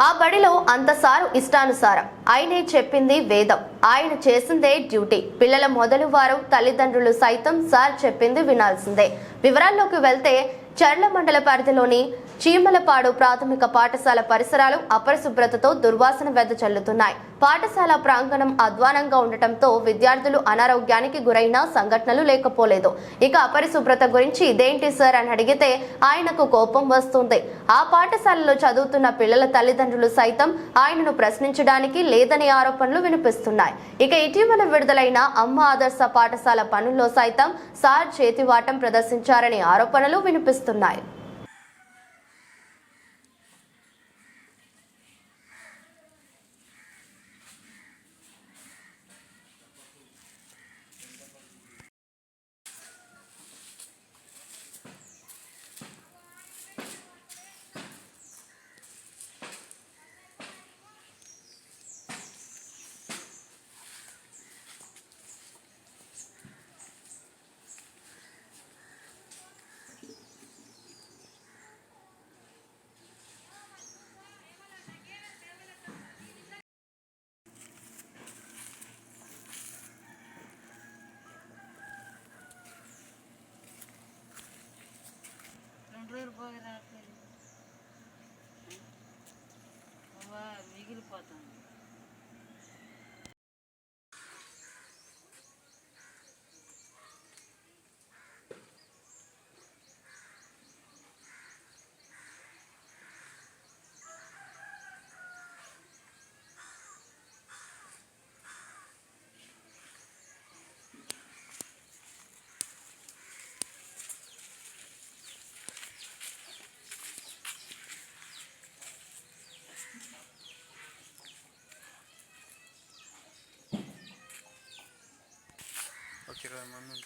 ఆ బడిలో అంత సారు ఇష్టానుసారం. ఆయనే చెప్పింది వేదం. ఆయన చేసిందే డ్యూటీ. పిల్లల మొదలు వారు తల్లిదండ్రులు సైతం సార్ చెప్పింది వినాల్సిందే. వివరాల్లోకి వెళ్తే చర్ల మండల పరిధిలోని చీమలపాడు ప్రాథమిక పాఠశాల పరిసరాలు అపరిశుభ్రతతో దుర్వాసన వెదజల్లుతున్నాయి పాఠశాల ప్రాంగణం అధ్వానంగా ఉండటంతో విద్యార్థులు అనారోగ్యానికి గురైన సంఘటనలు లేకపోలేదు. ఇక అపరిశుభ్రత గురించి ఇదేంటి సార్ అని అడిగితే ఆయనకు కోపం వస్తుంది. ఆ పాఠశాలలో చదువుతున్న పిల్లల తల్లిదండ్రులు సైతం ఆయనను ప్రశ్నించడానికి లేదని ఆరోపణలు వినిపిస్తున్నాయి. ఇక ఇటీవల విడుదలైన అమ్మ ఆదర్శ పాఠశాల పనుల్లో సైతం సార్ చేతివాటం ప్రదర్శించారనే ఆరోపణలు వినిపిస్తున్నాయి. Fakir Erman'ın